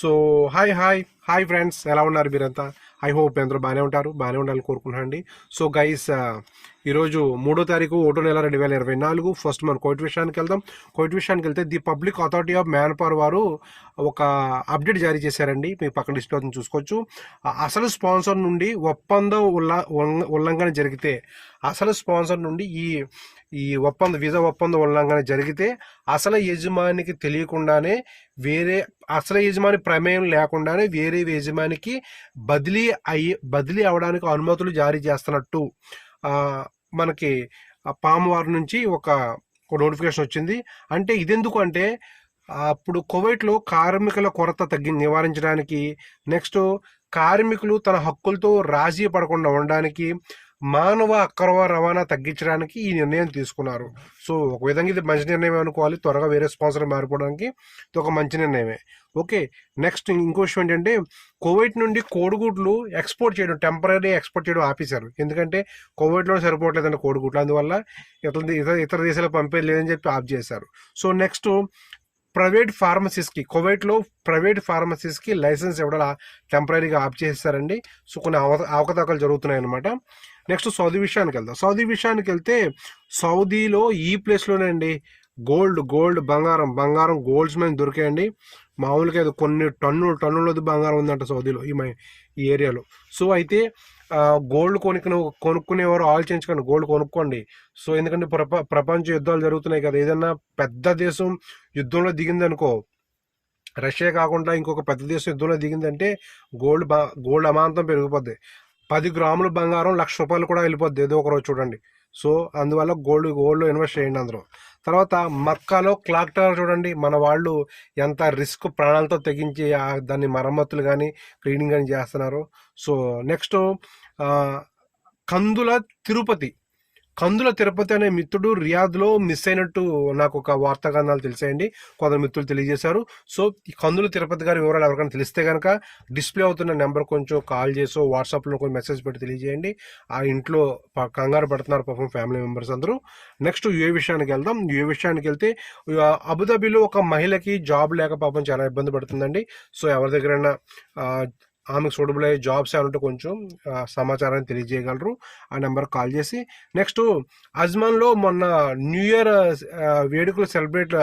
So hi hi hi friends ఎలా ఉన్నారు మీరంతా? ఐ హోప్ అందరూ బాగానే ఉంటారు బాగానే ఉండాలని కోరుకుంటున్నానండి. సో గైస్ uh, ఈరోజు మూడో తారీఖు ఒకటో నెల రెండు వేల ఇరవై నాలుగు. ఫస్ట్ మనం కోవిడ్ విషయానికి వెళ్దాం. కోవిడ్ విషయానికి వెళ్తే the public authority of manpower వారు ఒక అప్డేట్ జారీ చేశారండి. మీ పక్కన డిస్ప్లే చూసుకోవచ్చు. అసలు స్పాన్సర్ నుండి ఒప్పందం ఉల్లా ఉల్లంఘన జరిగితే అసలు స్పాన్సర్ నుండి ఈ ఈ ఒప్పంద వీసా ఒప్పంద ఉల్లంఘన జరిగితే అసలు యజమానికి తెలియకుండానే వేరే అసలు యజమాని ప్రమేయం లేకుండానే వేరే యజమానికి బదిలీ అయ్యి బదిలీ అవడానికి అనుమతులు జారీ చేస్తున్నట్టు మనకి ఆ పామవారి నుంచి ఒక నోటిఫికేషన్ వచ్చింది. అంటే ఇదెందుకు అంటే అప్పుడు కువైట్లో కార్మికుల కొరత తగ్గి నివారించడానికి నెక్స్ట్ కార్మికులు తన హక్కులతో రాజీ పడకుండా ఉండడానికి మానవ అక్రమ రవాణా తగ్గించడానికి ఈ నిర్ణయం తీసుకున్నారు. సో ఒక విధంగా ఇది మంచి నిర్ణయం అనుకోవాలి. త్వరగా వేరే స్పాన్సర్ మారిపోవడానికి ఇది ఒక మంచి నిర్ణయమే. ఓకే నెక్స్ట్ ఇంకో విషయం ఏంటంటే కోవిడ్ నుండి కోడిగుడ్లు ఎక్స్పోర్ట్ చేయడం టెంపరీ ఎక్స్పోర్ట్ చేయడం ఆపేశారు. ఎందుకంటే కోవిడ్లో సరిపోవట్లేదండి కోడిగుడ్లు. అందువల్ల ఇతర ఇతర ఇతర దేశాలకు పంపేది లేదని చెప్పి ఆఫ్ చేశారు. సో నెక్స్ట్ ప్రైవేట్ ఫార్మసీస్కి కోవైట్లో ప్రైవేట్ ఫార్మసీస్కి లైసెన్స్ ఇవ్వడం టెంపరీగా ఆఫ్ చేసేసారండి. సో కొన్ని అవ అవకతవకలు జరుగుతున్నాయి అనమాట నెక్స్ట్ సౌదీ విషయానికి వెళ్దాం. సౌదీ విషయానికి వెళ్తే సౌదీలో ఈ ప్లేస్లోనే అండి గోల్డ్ గోల్డ్ బంగారం బంగారం గోల్డ్స్ మీద దొరికాయండి. మామూలుగా అది కొన్ని టన్నులు టన్నులది బంగారం ఉందంట సౌదీలో ఈ ఈ ఏరియాలో. సో అయితే గోల్డ్ కొనుక్కునే కొనుక్కునేవారు ఆలోచించకండి గోల్డ్ కొనుక్కోండి. సో ఎందుకంటే ప్రప ప్రపంచ యుద్ధాలు జరుగుతున్నాయి కదా ఏదన్నా పెద్ద దేశం యుద్ధంలో దిగిందనుకో రష్యా కాకుండా ఇంకొక పెద్ద దేశం యుద్ధంలో దిగిందంటే గోల్డ్ బా గోల్డ్ అమాంతం పెరిగిపోద్ది. పది గ్రాముల బంగారం లక్ష రూపాయలు కూడా వెళ్ళిపోద్ది. ఏదో ఒక రోజు చూడండి. సో అందువల్ల గోల్డ్ గోల్డ్లో ఇన్వెస్ట్ చేయండి అందరూ. తర్వాత మక్కాలో క్లాక్ టవర్ చూడండి. మన వాళ్ళు ఎంత రిస్క్ ప్రాణాలతో తెగించి దాన్ని మరమ్మతులు కానీ క్లీనింగ్ కానీ చేస్తున్నారు. So next Kandula Tirupati. కందుల తిరుపతి అనే మిత్రుడు రియాద్లో మిస్ అయినట్టు నాకు ఒక వార్తాగానాలు తెలిసాయండి. కొందరు మిత్రులు తెలియజేశారు. సో ఈ కందుల తిరుపతి గారి వివరాలు ఎవరికైనా తెలిస్తే కనుక డిస్ప్లే అవుతున్న నెంబర్ కొంచెం కాల్ చేసో వాట్సాప్లో కొంచెం మెసేజ్ పెట్టి తెలియజేయండి. ఆ ఇంట్లో కంగారు పడుతున్నారు పాపం ఫ్యామిలీ మెంబర్స్ అందరూ. నెక్స్ట్ యుఏ విషయానికి వెళ్దాం. ఏ విషయానికి వెళ్తే అబుదాబిలో ఒక మహిళకి జాబ్ లేక పాపం చాలా ఇబ్బంది పడుతుందండి. సో ఎవరి దగ్గరైనా ఆమెకు సూటబుల్ అయ్యే జాబ్స్ ఏమైనా ఉంటే కొంచెం సమాచారాన్ని తెలియజేయగలరు. ఆ నెంబర్ కాల్ చేసి నెక్స్ట్ అజ్మాన్లో మొన్న న్యూ ఇయర్ వేడుకలు సెలబ్రేట్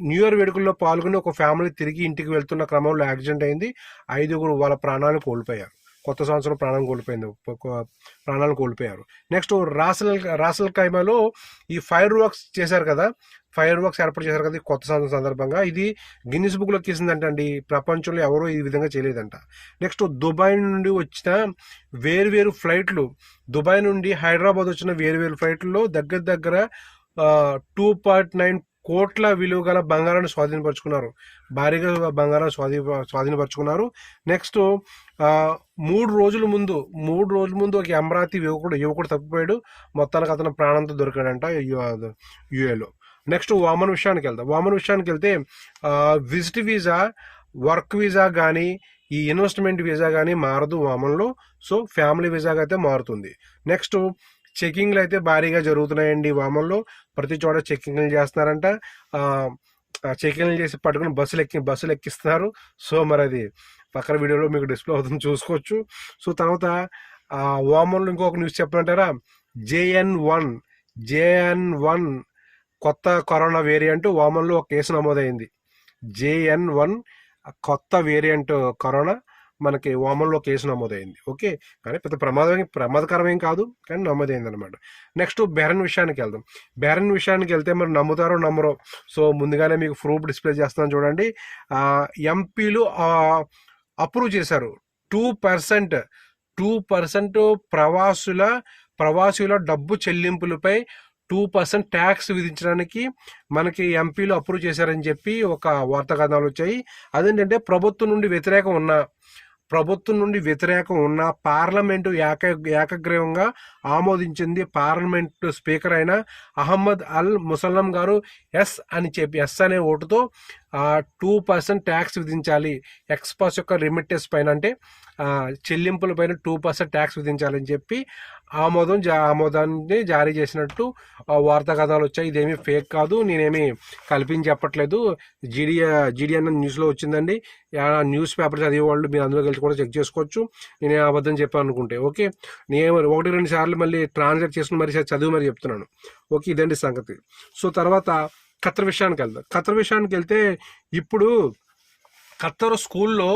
న్యూ ఇయర్ వేడుకల్లో పాల్గొని ఒక ఫ్యామిలీ తిరిగి ఇంటికి వెళ్తున్న క్రమంలో యాక్సిడెంట్ అయింది. ఐదుగురు వాళ్ళ ప్రాణాలు కోల్పోయారు. కొత్త సంవత్సరం ప్రాణం కోల్పోయింది. ప్రాణాలు కోల్పోయారు. నెక్స్ట్ రాసల్ రాసల్ కైమాలో ఈ ఫైర్ వర్క్స్ చేశారు కదా ఫైర్ వర్క్స్ ఏర్పాటు చేశారు కదా కొత్త సంవత్సరం సందర్భంగా. ఇది గిన్నిస్ బుక్లో తీసిందంట అండి. ప్రపంచంలో ఎవరూ ఈ విధంగా చేయలేదంట. నెక్స్ట్ దుబాయ్ నుండి వచ్చిన వేరు వేరు ఫ్లైట్లు దుబాయ్ నుండి హైదరాబాద్ వచ్చిన వేరు వేరు ఫ్లైట్లలో దగ్గర దగ్గర టూ పాయింట్ నైన్ కోట్ల విలువ గల బంగారాన్ని స్వాధీనపరుచుకున్నారు. భారీగా బంగారం స్వాధీన స్వాధీనపరుచుకున్నారు. నెక్స్ట్ మూడు రోజుల ముందు మూడు రోజుల ముందు ఒక అమరావతి యువకుడు యువకుడు తప్పిపోయాడు. మొత్తానికి అతను ప్రాణంతో దొరికాడంట యుఏలో. నెక్స్ట్ వామన్ విషయానికి వెళ్దాం. వామన్ విషయానికి వెళ్తే విజిట్ వీసా వర్క్ వీసా కానీ ఈ ఇన్వెస్ట్మెంట్ వీసా కానీ మారదు వామన్లో. సో ఫ్యామిలీ వీసాగా అయితే మారుతుంది. నెక్స్ట్ చెకింగ్లు అయితే భారీగా జరుగుతున్నాయండి వామన్లో. ప్రతి చోట చెకింగ్లు చేస్తున్నారంట. చెకింగ్లు చేసి పట్టుకుని బస్సులు ఎక్కి బస్సులు ఎక్కిస్తున్నారు. సో మరి అది పక్కన వీడియోలో మీకు డిస్ప్లే అవుతుంది చూసుకోవచ్చు. సో తర్వాత ఆ వామన్లో ఇంకొక న్యూస్ చెప్పమంటారా? జేఎన్ వన్ జేఎన్ వన్ కొత్త కరోనా వేరియంట్ వామన్లో ఒక కేసు నమోదైంది. జేఎన్ వన్ కొత్త వేరియంట్ కరోనా. మనకి వామన్లో కేసు నమోదైంది. ఓకే? కానీ పెద్ద ప్రమాదం ప్రమాదకరమేం కాదు కానీ నమోదైంది అనమాట నెక్స్ట్ బెరన్ విషయానికి వెళ్దాం. బెరన్ విషయానికి వెళ్తే మరి నమ్ముతారో నమ్మరో? సో ముందుగానే మీకు ప్రూఫ్ డిస్ప్లే చేస్తాను చూడండి. ఎంపీలు అప్రూవ్ చేశారు. టూ పర్సెంట్ టూ పర్సెంట్ ప్రవాసుల ప్రవాసుల డబ్బు చెల్లింపులపై టూ పర్సెంట్ ట్యాక్స్ విధించడానికి మనకి ఎంపీలు అప్రూవ్ చేశారని చెప్పి ఒక వార్తా కథనాలు వచ్చాయి. అదేంటంటే ప్రభుత్వం నుండి వ్యతిరేకం ఉన్న ప్రభుత్వం నుండి వ్యతిరేకం ఉన్న పార్లమెంటు ఏక ఏకగ్రీవంగా ఆమోదించింది పార్లమెంట్ స్పీకర్ అయిన అహ్మద్ అల్ ముసల్లం గారు ఎస్ అని చెప్పి ఎస్ అనే ఓటుతో టూ పర్సెంట్ ట్యాక్స్ విధించాలి. ఎక్స్పాస్ యొక్క రెమిటెన్స్ పైన అంటే చెల్లింపుల పైన టూ పర్సెంట్ ట్యాక్స్ విధించాలని చెప్పి ఆమోదం జా ఆమోదాన్ని జారీ చేసినట్టు ఆ, వార్తా కథనాలు వచ్చాయి. ఇదేమీ ఫేక్ కాదు నేనేమి కల్పించి చెప్పట్లేదు జీడీ జీడీఎన్ న్యూస్లో వచ్చిందండి. న్యూస్ పేపర్ చదివే వాళ్ళు మీరు అందులో కలిసి కూడా చెక్ చేసుకోవచ్చు. నేను అబద్ధం చెప్పాను అనుకుంటే ఓకే? నేను ఒకటి రెండు సార్లు మళ్ళీ ట్రాన్స్లేట్ చేసుకుని మరి చదివి మరి చెప్తున్నాను. ఓకే? ఇదండి సంగతి. సో తర్వాత ఖత్తర్ విషయానికి వెళ్దాం. ఖత్తర్ విషయానికి వెళ్తే ఇప్పుడు ఖత్తర్ స్కూల్లో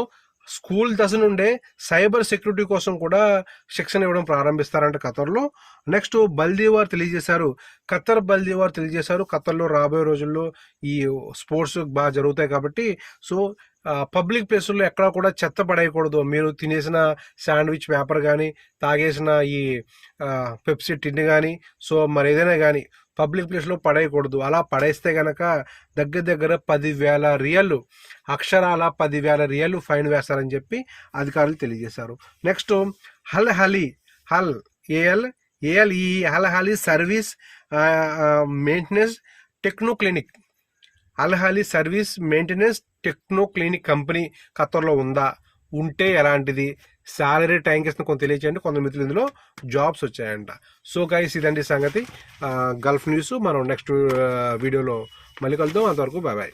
స్కూల్ దశ నుండే సైబర్ సెక్యూరిటీ కోసం కూడా శిక్షణ ఇవ్వడం ప్రారంభిస్తారంట ఖతర్లో. నెక్స్ట్ బల్దీవార్ తెలియజేశారు. ఖత్తర్ బల్దీవార్ తెలియజేశారు. ఖతర్లో రాబోయే రోజుల్లో ఈ స్పోర్ట్స్ బాగా జరుగుతాయి కాబట్టి. సో పబ్లిక్ ప్లేసుల్లో ఎక్కడ కూడా చెత్త పడేయకూడదు. మీరు తినేసిన శాండ్విచ్ పేపర్ కానీ తాగేసిన ఈ పెప్సీ టిన్ కానీ సో మరి ఏదైనా కానీ పబ్లిక్ ప్లేస్లో పడేయకూడదు. అలా పడేస్తే గనక దగ్గర దగ్గర పదివేల రియల్ అక్షరాల పదివేల రియల్ ఫైన్ వేస్తారని చెప్పి అధికారులు తెలియజేశారు. నెక్స్ట్ హల్ హలీ హల్ ఏఎల్ ఏఎల్ఈ హల్ హలీ service maintenance techno clinic. Al service maintenance techno clinic company ఖతర్లో ఉందా? ఉంటే ఎలాంటిది? శాలరీ టైంకి ఇస్తున్న కొంత తెలియచేయండి. కొంత మిత్రులు ఇందులో జాబ్స్ వచ్చాయంట. సో గైస్ ఇదండి సంగతి. Gulf news. మనం నెక్స్ట్ వీడియోలో మళ్ళీ కలుద్దాం. అంతవరకు బాయ్ బాయ్